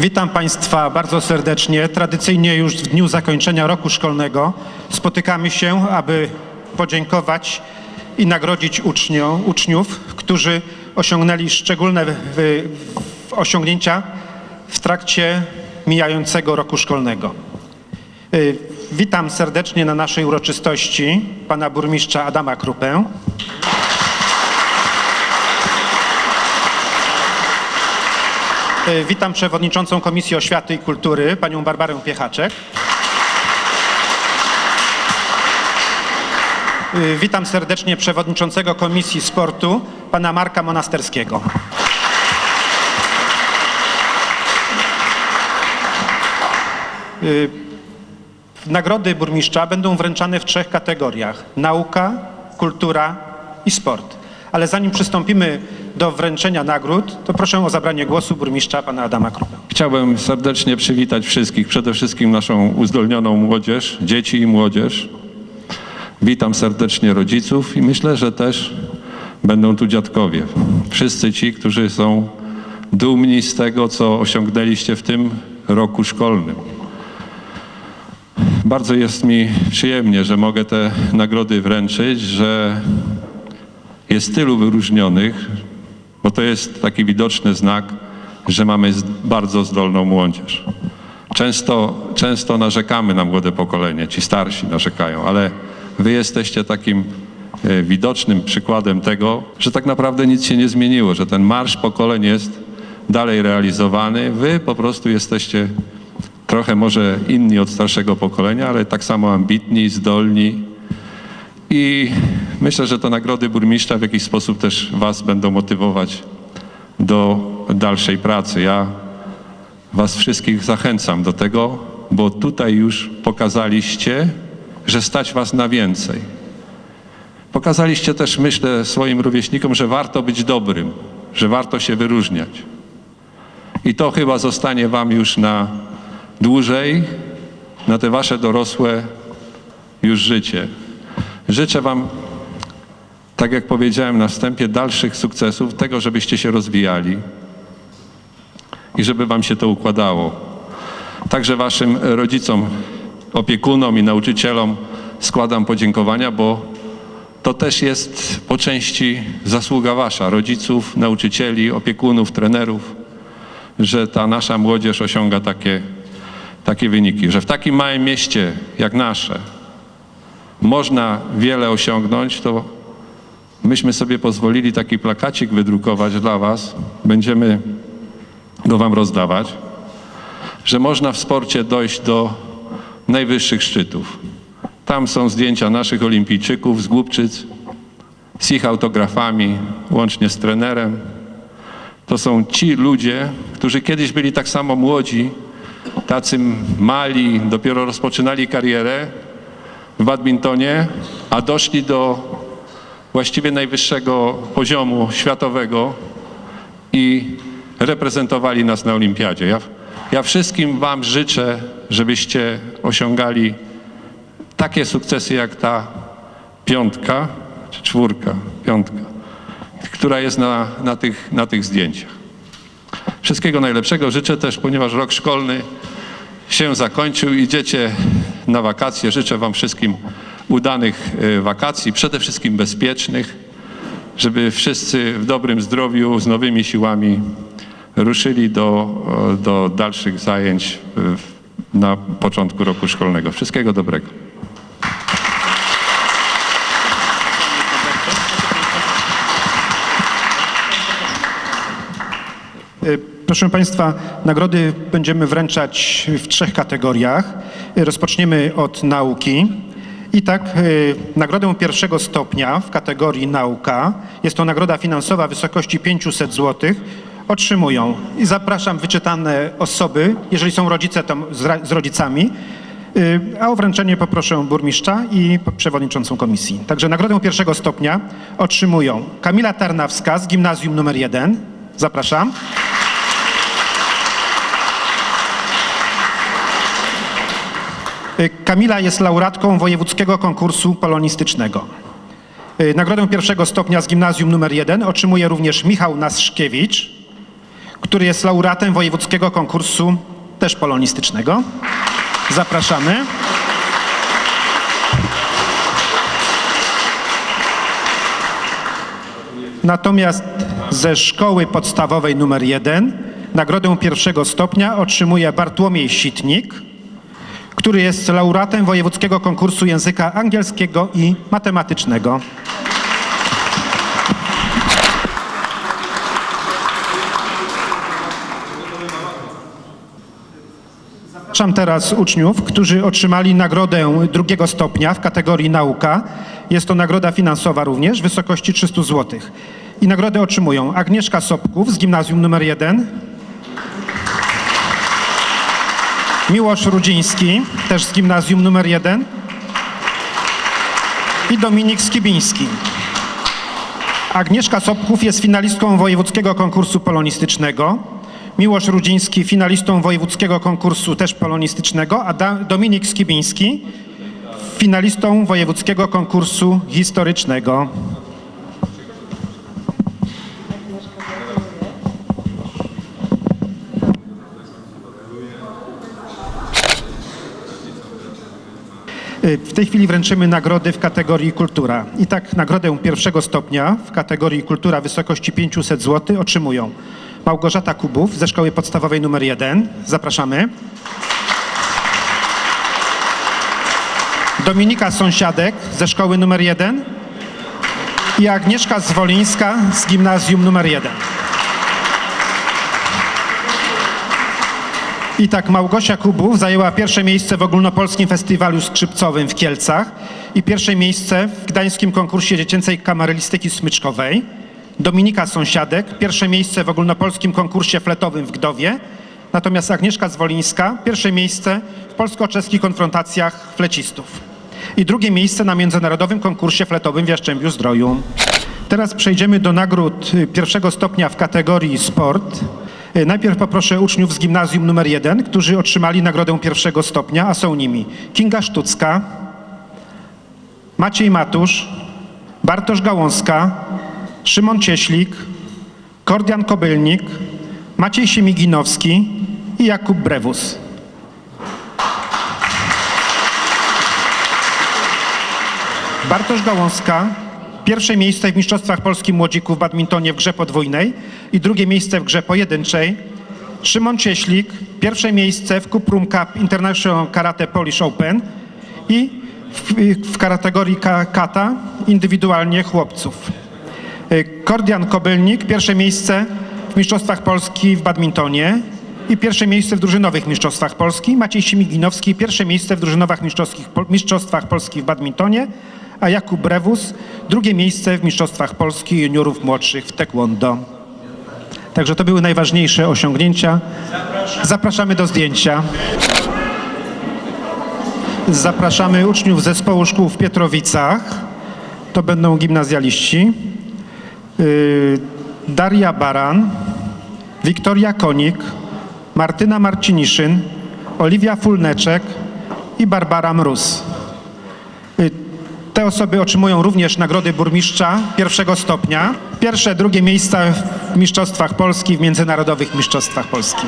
Witam Państwa bardzo serdecznie. Tradycyjnie już w dniu zakończenia roku szkolnego spotykamy się, aby podziękować i nagrodzić uczniom, uczniów, którzy osiągnęli szczególne osiągnięcia w trakcie mijającego roku szkolnego. Y, Witam serdecznie na naszej uroczystości pana burmistrza Adama Krupę. Witam przewodniczącą Komisji Oświaty i Kultury, panią Barbarę Piechaczek. Y, Witam serdecznie przewodniczącego Komisji Sportu, pana Marka Monasterskiego. Y, Nagrody burmistrza będą wręczane w trzech kategoriach: nauka, kultura i sport. Ale zanim przystąpimy do wręczenia nagród, to proszę o zabranie głosu burmistrza pana Adama Krupę. Chciałbym serdecznie przywitać wszystkich, przede wszystkim naszą uzdolnioną młodzież, dzieci i młodzież. Witam serdecznie rodziców i myślę, że też będą tu dziadkowie. Wszyscy ci, którzy są dumni z tego, co osiągnęliście w tym roku szkolnym. Bardzo jest mi przyjemnie, że mogę te nagrody wręczyć, że jest tylu wyróżnionych, bo to jest taki widoczny znak, że mamy bardzo zdolną młodzież. Często, często narzekamy na młode pokolenie, ci starsi narzekają, ale wy jesteście takim e, widocznym przykładem tego, że tak naprawdę nic się nie zmieniło, że ten marsz pokoleń jest dalej realizowany. Wy po prostu jesteście trochę może inni od starszego pokolenia, ale tak samo ambitni, zdolni, i myślę, że te nagrody burmistrza w jakiś sposób też Was będą motywować do dalszej pracy. Ja Was wszystkich zachęcam do tego, bo tutaj już pokazaliście, że stać Was na więcej. Pokazaliście też, myślę, swoim rówieśnikom, że warto być dobrym, że warto się wyróżniać. I to chyba zostanie Wam już na dłużej, na te Wasze dorosłe już życie. Życzę Wam, tak jak powiedziałem na wstępie, dalszych sukcesów, tego, żebyście się rozwijali i żeby Wam się to układało. Także Waszym rodzicom, opiekunom i nauczycielom składam podziękowania, bo to też jest po części zasługa Wasza, rodziców, nauczycieli, opiekunów, trenerów, że ta nasza młodzież osiąga takie, takie wyniki, że w takim małym mieście jak nasze, można wiele osiągnąć, to myśmy sobie pozwolili taki plakacik wydrukować dla Was. Będziemy go Wam rozdawać, że można w sporcie dojść do najwyższych szczytów. Tam są zdjęcia naszych olimpijczyków z Głubczyc, z ich autografami, łącznie z trenerem. To są ci ludzie, którzy kiedyś byli tak samo młodzi, tacy mali, dopiero rozpoczynali karierę, w badmintonie, a doszli do właściwie najwyższego poziomu światowego i reprezentowali nas na olimpiadzie. Ja, ja wszystkim Wam życzę, żebyście osiągali takie sukcesy jak ta piątka, czy czwórka, piątka, która jest na, na, tych, na tych zdjęciach. Wszystkiego najlepszego życzę też, ponieważ rok szkolny się zakończył, idziecie na wakacje. Życzę Wam wszystkim udanych e, wakacji, przede wszystkim bezpiecznych, żeby wszyscy w dobrym zdrowiu, z nowymi siłami ruszyli do, e, do dalszych zajęć e, na początku roku szkolnego. Wszystkiego dobrego. Y, Proszę Państwa, nagrody będziemy wręczać w trzech kategoriach. Rozpoczniemy od nauki. I tak, y, nagrodę pierwszego stopnia w kategorii nauka, jest to nagroda finansowa w wysokości 500 zł, otrzymują. I zapraszam wyczytane osoby, jeżeli są rodzice, to z, rodzicami, Y, a o wręczenie poproszę burmistrza i przewodniczącą komisji. Także nagrodę pierwszego stopnia otrzymują Kamila Tarnawska z gimnazjum nr 1. Zapraszam. Kamila jest laureatką wojewódzkiego konkursu polonistycznego. Y, Nagrodę pierwszego stopnia z gimnazjum nr 1 otrzymuje również Michał Naszkiewicz, który jest laureatem wojewódzkiego konkursu też polonistycznego. Zapraszamy. Natomiast ze szkoły podstawowej numer 1 nagrodę pierwszego stopnia otrzymuje Bartłomiej Sitnik, który jest laureatem wojewódzkiego konkursu języka angielskiego i matematycznego. Zapraszam teraz uczniów, którzy otrzymali nagrodę drugiego stopnia w kategorii nauka. Jest to nagroda finansowa również w wysokości 300 zł. I nagrodę otrzymują Agnieszka Sobków z gimnazjum nr 1, Miłosz Rudziński, też z gimnazjum nr 1 i Dominik Skibiński. Agnieszka Sobków jest finalistką wojewódzkiego konkursu polonistycznego. Miłosz Rudziński finalistą wojewódzkiego konkursu też polonistycznego, a da- Dominik Skibiński finalistą wojewódzkiego konkursu historycznego. W tej chwili wręczymy nagrody w kategorii kultura. I tak nagrodę pierwszego stopnia w kategorii kultura wysokości 500 zł otrzymują Małgorzata Kubów ze szkoły podstawowej nr 1. Zapraszamy. Dominika Sąsiadek ze szkoły nr 1 i Agnieszka Zwolińska z gimnazjum nr 1. I tak Małgosia Kubów zajęła pierwsze miejsce w ogólnopolskim festiwalu skrzypcowym w Kielcach i pierwsze miejsce w gdańskim konkursie dziecięcej kameralistyki smyczkowej. Dominika Sąsiadek pierwsze miejsce w ogólnopolskim konkursie fletowym w Gdowie. Natomiast Agnieszka Zwolińska pierwsze miejsce w polsko-czeskich konfrontacjach flecistów. I drugie miejsce na międzynarodowym konkursie fletowym w Jaszczębiu Zdroju. Teraz przejdziemy do nagród pierwszego stopnia w kategorii sport. Y, Najpierw poproszę uczniów z gimnazjum nr 1, którzy otrzymali nagrodę pierwszego stopnia, a są nimi Kinga Sztucka, Maciej Matusz, Bartosz Gałązka, Szymon Cieślik, Kordian Kobylnik, Maciej Siemiginowski i Jakub Brewus. Bartosz Gałązka, pierwsze miejsce w Mistrzostwach Polski Młodzików w badmintonie w grze podwójnej i drugie miejsce w grze pojedynczej. Szymon Cieślik, pierwsze miejsce w Kuprum Cup International Karate Polish Open i w, w kategorii ka- kata indywidualnie chłopców. Y, Kordian Kobylnik, pierwsze miejsce w Mistrzostwach Polski w badmintonie i pierwsze miejsce w drużynowych Mistrzostwach Polski. Maciej Simiginowski, pierwsze miejsce w drużynowych mistrzowskich, po- Mistrzostwach Polski w badmintonie, a Jakub Brewus, drugie miejsce w Mistrzostwach Polski juniorów młodszych w taekwondo. Także to były najważniejsze osiągnięcia. Zapraszamy do zdjęcia. Zapraszamy uczniów zespołu szkół w Pietrowicach. To będą gimnazjaliści. Yy, Daria Baran, Wiktoria Konik, Martyna Marciniszyn, Oliwia Fulneczek i Barbara Mróz. Te osoby otrzymują również nagrody burmistrza pierwszego stopnia. Pierwsze, drugie miejsca w Mistrzostwach Polski, w Międzynarodowych Mistrzostwach Polski.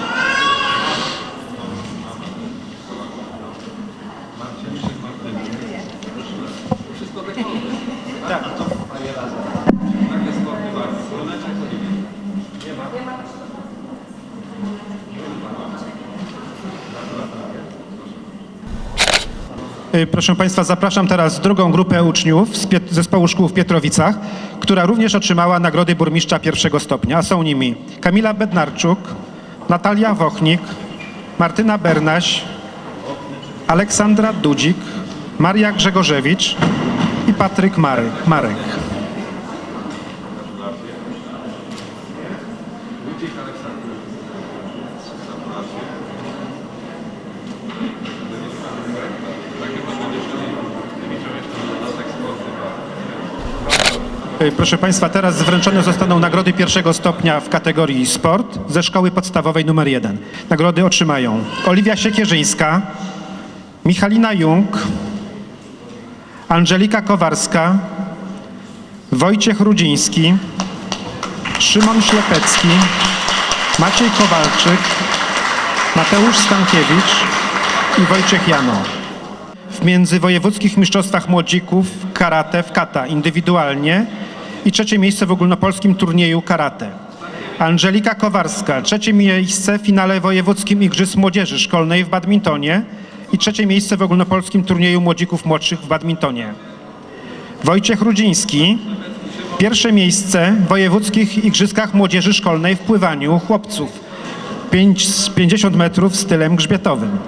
Proszę Państwa, zapraszam teraz drugą grupę uczniów z zespołu szkół w Pietrowicach, która również otrzymała nagrody burmistrza pierwszego stopnia. A są nimi Kamila Bednarczuk, Natalia Wochnik, Martyna Bernaś, Aleksandra Dudzik, Maria Grzegorzewicz i Patryk Marek. Proszę Państwa, teraz wręczone zostaną nagrody pierwszego stopnia w kategorii sport ze szkoły podstawowej nr 1. Nagrody otrzymają Oliwia Siekierzyńska, Michalina Jung, Angelika Kowarska, Wojciech Rudziński, Szymon Ślepecki, Maciej Kowalczyk, Mateusz Stankiewicz i Wojciech Jano. W międzywojewódzkich mistrzostwach młodzików karate w kata indywidualnie i trzecie miejsce w ogólnopolskim turnieju karate. Angelika Kowarska, trzecie miejsce w finale wojewódzkim Igrzysk Młodzieży Szkolnej w badmintonie i trzecie miejsce w ogólnopolskim turnieju młodzików młodszych w badmintonie. Wojciech Rudziński, pierwsze miejsce w wojewódzkich Igrzyskach Młodzieży Szkolnej w pływaniu chłopców. Pięć- 50 metrów stylem grzbietowym.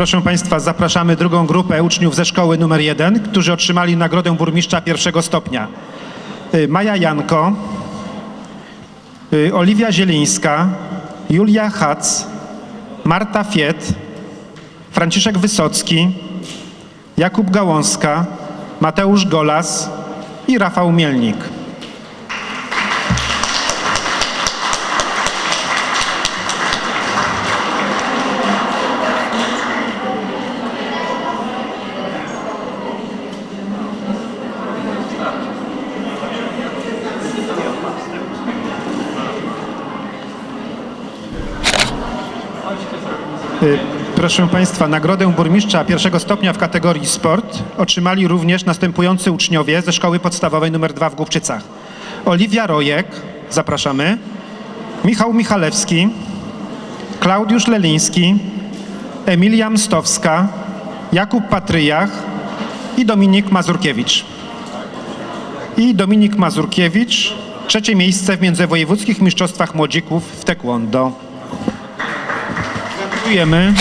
Proszę Państwa, zapraszamy drugą grupę uczniów ze szkoły numer 1, którzy otrzymali nagrodę burmistrza pierwszego stopnia. Y, Maja Janko, y, Oliwia Zielińska, Julia Hac, Marta Fiet, Franciszek Wysocki, Jakub Gałązka, Mateusz Golas i Rafał Mielnik. Proszę Państwa, nagrodę burmistrza pierwszego stopnia w kategorii sport otrzymali również następujący uczniowie ze szkoły podstawowej nr 2 w Głubczycach. Oliwia Rojek, zapraszamy, Michał Michalewski, Klaudiusz Leliński, Emilia Mstowska, Jakub Patryjach i Dominik Mazurkiewicz. I Dominik Mazurkiewicz, trzecie miejsce w międzywojewódzkich mistrzostwach młodzików w taekwondo. Dziękujemy.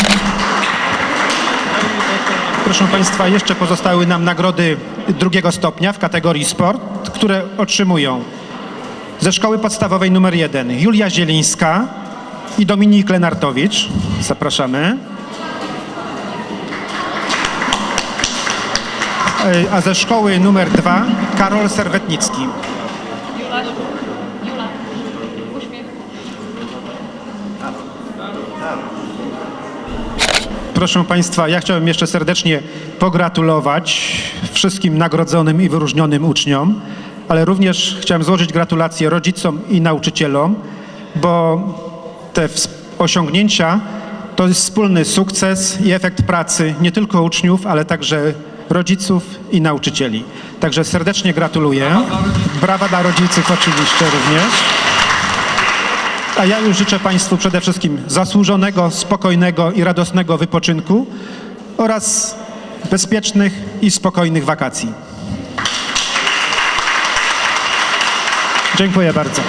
Proszę Państwa, jeszcze pozostały nam nagrody drugiego stopnia w kategorii sport, które otrzymują ze szkoły podstawowej numer 1 Julia Zielińska i Dominik Lenartowicz. Zapraszamy. E, A ze szkoły numer 2 Karol Serwetnicki. Proszę Państwa, ja chciałem jeszcze serdecznie pogratulować wszystkim nagrodzonym i wyróżnionym uczniom, ale również chciałem złożyć gratulacje rodzicom i nauczycielom, bo te osiągnięcia to jest wspólny sukces i efekt pracy nie tylko uczniów, ale także rodziców i nauczycieli. Także serdecznie gratuluję. Brawa dla rodziców oczywiście również. A ja już życzę Państwu przede wszystkim zasłużonego, spokojnego i radosnego wypoczynku oraz bezpiecznych i spokojnych wakacji. Dziękuję bardzo.